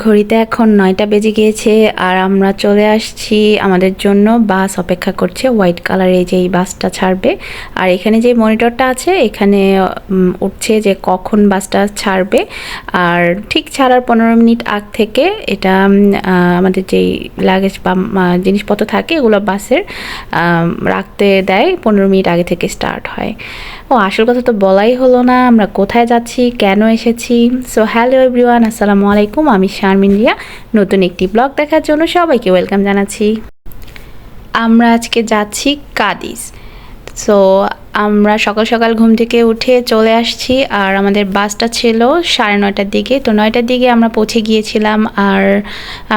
ঘড়িতে এখন নয়টা বেজে গিয়েছে আর আমরা চলে আসছি আমাদের জন্য বাস অপেক্ষা করছে হোয়াইট কালারের যেই বাসটা ছাড়বে। আর এখানে যে মনিটরটা আছে, এখানে উঠছে যে কখন বাসটা ছাড়বে। আর ঠিক ছাড়ার পনেরো মিনিট আগ থেকে এটা আমাদের যেই লাগেজ বা জিনিসপত্র থাকে, এগুলো বাসের রাখতে দেয়, পনেরো মিনিট আগে থেকে স্টার্ট হয়। ও আসল কথা তো বলাই হলো না, আমরা কোথায় যাচ্ছি, কেন এসেছি। সো হ্যালো এভরিওয়ান আসসালামু আলাইকুম, আমি শারমিন রিয়া। নতুন একটি ব্লগ দেখার জন্য সবাইকে ওয়েলকাম জানাচ্ছি। আমরা আজকে যাচ্ছি কাদিস। সো আমরা সকাল সকাল ঘুম থেকে উঠে চলে আসছি আর আমাদের বাসটা ছিল সাড়ে নয়টার দিকে। তো নয়টার দিকে আমরা পৌঁছে গিয়েছিলাম আর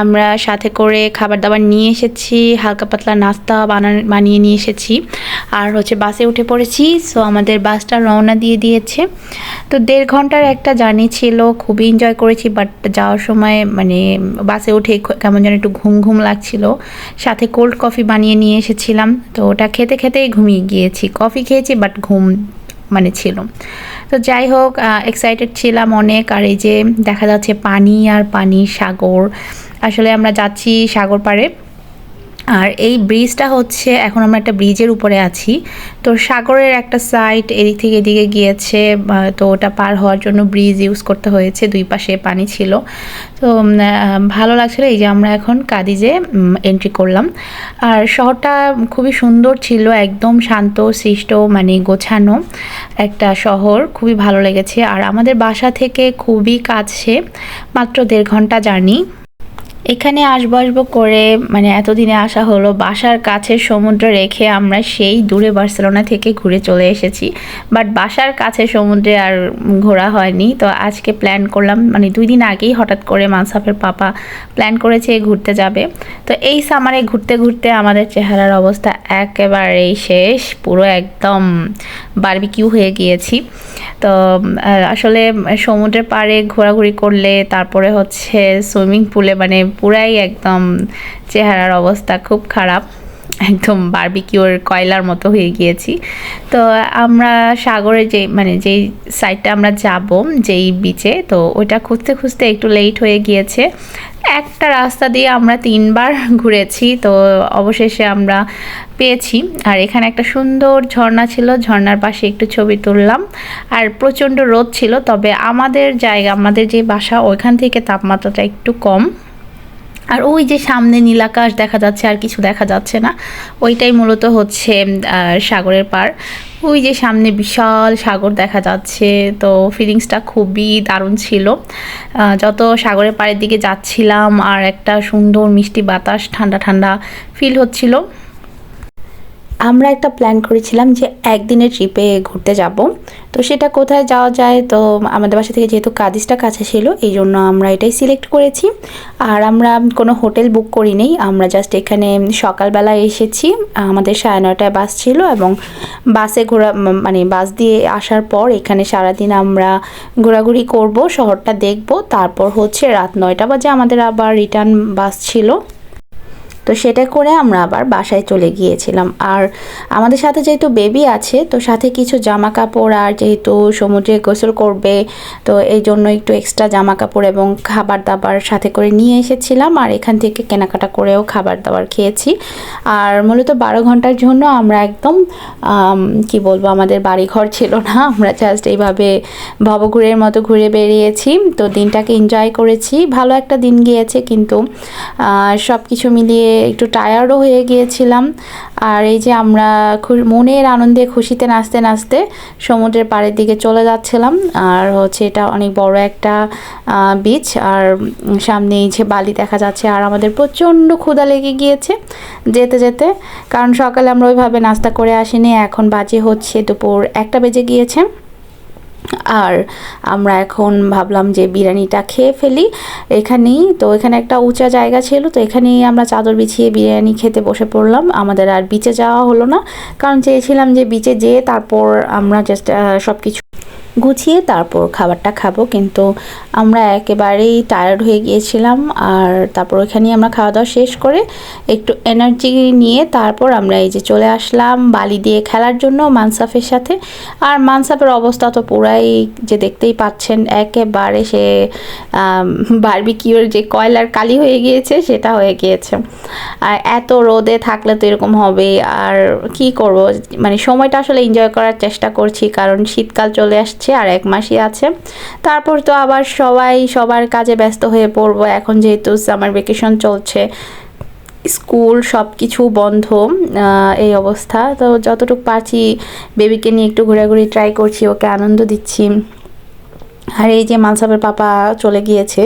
আমরা সাথে করে খাবার দাবার নিয়ে এসেছি, হালকা পাতলা নাস্তা বানান বানিয়ে নিয়ে এসেছি আর হচ্ছে বাসে উঠে পড়েছি। সো আমাদের বাসটা রওনা দিয়ে দিয়েছে। তো দেড় ঘণ্টার একটা জার্নি ছিল, খুবই এনজয় করেছি বাট যাওয়ার সময় মানে বাসে উঠে কেমন যেন একটু ঘুম ঘুম লাগছিল। সাথে কোল্ড কফি বানিয়ে নিয়ে এসেছিলাম। তো ওটা খেতে খেতেই ঘুমিয়ে গিয়েছি। কফি খেয়েছি বাট ঘুম মানে ছিল। তো যাই হোক এক্সাইটেড ছিলাম অনেক, আর এই যে দেখা যাচ্ছে পানি আর পানি সাগর। আসলে আমরা যাচ্ছি সাগর পাড়ে। আর এই ব্রিজটা হচ্ছে, এখন আমরা একটা ব্রিজের উপরে আছি। তো সাগরের একটা সাইড এদিক থেকে এদিকে গিয়েছে তো ওটা পার হওয়ার জন্য ব্রিজ ইউজ করতে হয়েছে, দুই পাশে পানি ছিল। তো ভালো লাগছিল এই যে আমরা এখন কাদিজে এন্ট্রি করলাম। আর শহরটা খুবই সুন্দর ছিল, একদম শান্ত, সৃষ্ট মানে গোছানো একটা শহর, খুবই ভালো লেগেছে। আর আমাদের বাসা থেকে খুবই কাছে, মাত্র দেড় ঘণ্টা জার্নি। এখানে আসব আসব করে মানে এতদিনে আসা হলো, বাসার কাছে সমুদ্র রেখে আমরা সেই দূরে বার্সেলোনা থেকে ঘুরে চলে এসেছি। বাট বাসার কাছে সমুদ্রে আর ঘোরা হয়নি, তো আজকে প্ল্যান করলাম মানে দুই দিন আগেই হঠাৎ করে মানসাফের পাপা প্ল্যান করেছে ঘুরতে যাবে। তো এই সামারে ঘুরতে ঘুরতে আমাদের চেহারার অবস্থা একেবারেই শেষ, পুরো একদম বারবিকিউ হয়ে গিয়েছি। তো আসলে সমুদ্রের পাড়ে ঘোরাঘুরি করলে, তারপরে হচ্ছে সুইমিং পুলে মানে পুরাই একদম চেহারার অবস্থা খুব খারাপ। একদম বারবিকিউর কয়লার মতো হয়ে গিয়েছি। তো আমরা সাগরে যে মানে যেই সাইডটা আমরা যাব, যেই বিচে তো ওইটা খুঁজতে খুঁজতে একটু লেট হয়ে গিয়েছে। একটা রাস্তা দিয়ে আমরা তিনবার ঘুরেছি, তো অবশেষে আমরা পেয়েছি। আর এখানে একটা সুন্দর ঝর্ণা ছিল, ঝর্ণার পাশে একটু ছবি তুললাম। আর প্রচণ্ড রোদ ছিল, তবে আমাদের জায়গা, আমাদের যে বাসা, ওইখান থেকে তাপমাত্রাটা একটু কম। আর ওই যে সামনে নীলাকাশ দেখা যাচ্ছে, আর কিছু দেখা যাচ্ছে না। ওইটাই মূলত হচ্ছে সাগরের পার ওই যে সামনে বিশাল সাগর দেখা যাচ্ছে, তো ফিলিংসটা খুবই দারুণ ছিল। যত সাগরের পাড়ের দিকে যাচ্ছিলাম, আর একটা সুন্দর মিষ্টি বাতাস, ঠান্ডা ঠান্ডা ফিল হচ্ছিল। আমরা একটা প্ল্যান করেছিলাম যে একদিনের ট্রিপে ঘুরতে যাব। তো সেটা কোথায় যাওয়া যায়? তো আমাদের বাসা থেকে যেহেতু কাদিসটা কাছে ছিল, এই জন্য আমরা এটাই সিলেক্ট করেছি। আর আমরা কোনো হোটেল বুক করি নেই আমরা জাস্ট এখানে সকালবেলা এসেছি। আমাদের সাড়ে নয়টায় বাস ছিল এবং বাসে ঘোরা মানে বাস দিয়ে আসার পর এখানে সারাদিন আমরা ঘোরাঘুরি করব, শহরটা দেখব। তারপর হচ্ছে রাত নয়টা বাজে আমাদের আবার রিটার্ন বাস ছিল। তো সেটা করে আমরা আবার বাসায় চলে গিয়েছিলাম। আর আমাদের সাথে যেহেতু বেবি আছে, তো সাথে কিছু জামা কাপড় আর যেহেতু সমুদ্রে গোসল করবে, তো এই জন্য একটু এক্সট্রা জামা কাপড় এবং খাবার দাবার সাথে করে নিয়ে এসেছিলাম। আর এখান থেকে কেনাকাটা করেও খাবার দাবার খেয়েছি। আর মূলত বারো ঘণ্টার জন্য আমরা একদম কি বলব, আমাদের বাড়িঘর ছিল না। আমরা জাস্ট এইভাবে ভবঘুরের মতো ঘুরে বেরিয়েছি তো দিনটাকে এনজয় করেছি। ভালো একটা দিন গিয়েছে কিন্তু সব কিছু মিলিয়ে একটু টায়ার্ডও হয়ে গিয়েছিলাম। আর এই যে আমরা মনের আনন্দে খুশিতে নাচতে নাচতে সমুদ্রের পাড়ের দিকে চলে যাচ্ছিলাম। আর হচ্ছে এটা অনেক বড় একটা বিচ আর সামনে এই যে বালি দেখা যাচ্ছে, আর আমাদের প্রচণ্ড ক্ষুধা লেগে গিয়েছে যেতে যেতে। কারণ সকালে আমরা ওইভাবে নাস্তা করে আসিনি। এখন বাজে হচ্ছে দুপুর একটা বেজে গিয়েছে। আর আমরা এখন ভাবলাম যে বিরিয়ানিটা খেয়ে ফেলি এখানেই। তো এখানে একটা উঁচা জায়গা ছিল, তো এখানেই আমরা চাদর বিছিয়ে বিরিয়ানি খেতে বসে পড়লাম। আমাদের আর বিচে যাওয়া হলো না, কারণ চেয়েছিলাম যে বিচে যেয়ে তারপর আমরা জাস্ট সব কিছু গুছিয়ে তারপর খাবারটা খাব। কিন্তু আমরা একেবারেই টায়ার্ড হয়ে গিয়েছিলাম আর তারপর ওইখানে আমরা খাওয়া দাওয়া শেষ করে একটু এনার্জি নিয়ে তারপর আমরা এই যে চলে আসলাম বালি দিয়ে খেলার জন্য মানসাফের সাথে। আর মানসাফের অবস্থা তো পুরাই যে দেখতেই পাচ্ছেন, একেবারে সে বারবিকিউর যে কয়লার কালি হয়ে গিয়েছে সেটা হয়ে গিয়েছে। আর এত রোদে থাকলে তো এরকম হবে, আর কি করব? মানে সময়টা আসলে এনজয় করার চেষ্টা করছি, কারণ শীতকাল চলে আসছে। আর এক মাসই আছে। তারপর তো আবার সবাই সবার কাজে ব্যস্ত হয়ে পড়ব। এখন যেহেতু সামার ভ্যাকেশন চলছে, স্কুল সব কিছু বন্ধ এই অবস্থা। তো যতটুকু পারছি বেবিকে নিয়ে একটু ঘোরাঘুরি ট্রাই করছি, ওকে আনন্দ দিচ্ছি। আর এই যে মানসাবের পাপা চলে গিয়েছে,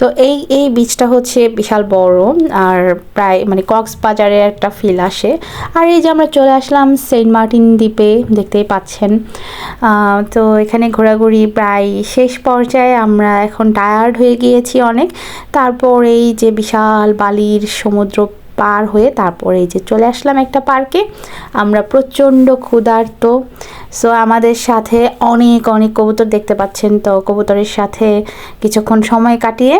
তো এই এই বীজটা হচ্ছে বিশাল বড়, আর প্রায় মানে কক্সবাজারে একটা ফিল আসে। আর এই যে আমরা চলে আসলাম সেন্ট মার্টিন দ্বীপে, দেখতেই পাচ্ছেন। তো এখানে ঘোরাঘুরি প্রায় শেষ পর্যায়ে আমরা এখন টায়ার্ড হয়ে গিয়েছি অনেক। তারপর এই যে বিশাল বালির সমুদ্র পার হয়ে তারপরে এই যে চলে আসলাম একটা পার্কে। আমরা প্রচণ্ড ক্ষুধার্ত। সো আমাদের সাথে অনেক অনেক কবুতর দেখতে পাচ্ছেন। তো কবুতরের সাথে কিছুক্ষণ সময় কাটিয়ে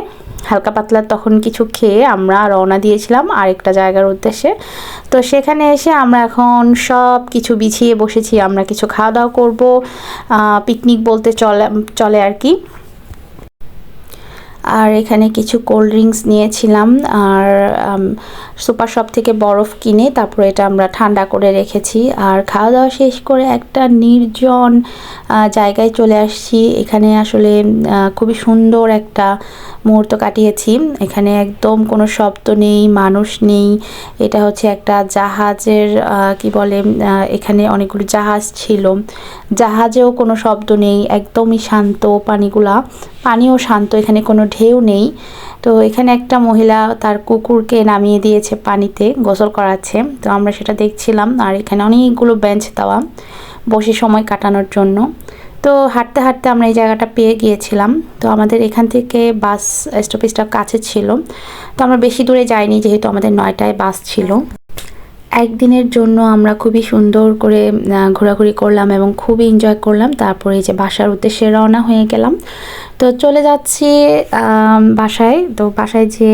হালকা পাতলা তখন কিছু খেয়ে আমরা রওনা দিয়েছিলাম আরেকটা জায়গার উদ্দেশ্যে। তো সেখানে এসে আমরা এখন সব কিছু বিছিয়ে বসেছি। আমরা কিছু খাওয়া দাওয়া করব পিকনিক বলতে চলে চলে আর কি। আর এখানে কিছু কোল্ড ড্রিঙ্কস নিয়েছিলাম আর সুপার শপ থেকে বরফ কিনে তারপরে এটা আমরা ঠান্ডা করে রেখেছি। আর খাওয়া দাওয়া শেষ করে একটা নির্জন জায়গায় চলে আসছি। এখানে আসলে খুবই সুন্দর একটা মুহূর্ত কাটিয়েছি। এখানে একদম কোনো শব্দ নেই, মানুষ নেই। এটা হচ্ছে একটা জাহাজের কি বলে এখানে অনেকগুলো জাহাজ ছিল। জাহাজেও কোনো শব্দ নেই, একদমই শান্ত পানিগুলা। পানিও শান্ত, এখানে কোনো ঢেউ নেই। তো এখানে একটা মহিলা তার কুকুরকে নামিয়ে দিয়েছে পানিতে, গোসল করাচ্ছে। তো আমরা সেটা দেখছিলাম। আর এখানে অনেকগুলো বেঞ্চ দেওয়া, বসে সময় কাটানোর জন্য। তো হাঁটতে হাঁটতে আমরা এই জায়গাটা পেয়ে গিয়েছিলাম। তো আমাদের এখান থেকে বাস স্টপেজটা কাছে ছিল। তো আমরা বেশি দূরে যাইনি, যেহেতু আমাদের নয়টায় বাস ছিল। একদিনের জন্য আমরা খুবই সুন্দর করে ঘোরাঘুরি করলাম এবং খুবই এনজয় করলাম। তারপরে যে বাসার উদ্দেশ্যে রওনা হয়ে গেলাম। তো চলে যাচ্ছি বাসায়। তো বাসায় যে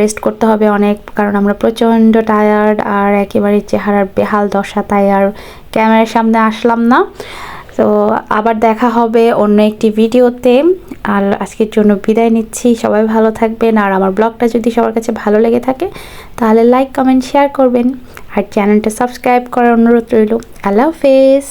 রেস্ট করতে হবে অনেক, কারণ আমরা প্রচণ্ড টায়ার্ড আর একেবারে চেহারার বেহাল দশা, তাই আর ক্যামেরার সামনে আসলাম না। তো আবার দেখা হবে অন্য একটি ভিডিওতে। আর আজকের জন্য বিদায় নিচ্ছি। সবাই ভালো থাকবেন। আর আমার ব্লগটা যদি সবার কাছে ভালো লেগে থাকে, তাহলে লাইক কমেন্ট শেয়ার করবেন। আর চ্যানেলটা সাবস্ক্রাইব করার অনুরোধ রইল। আল্লাহ হাফেজ।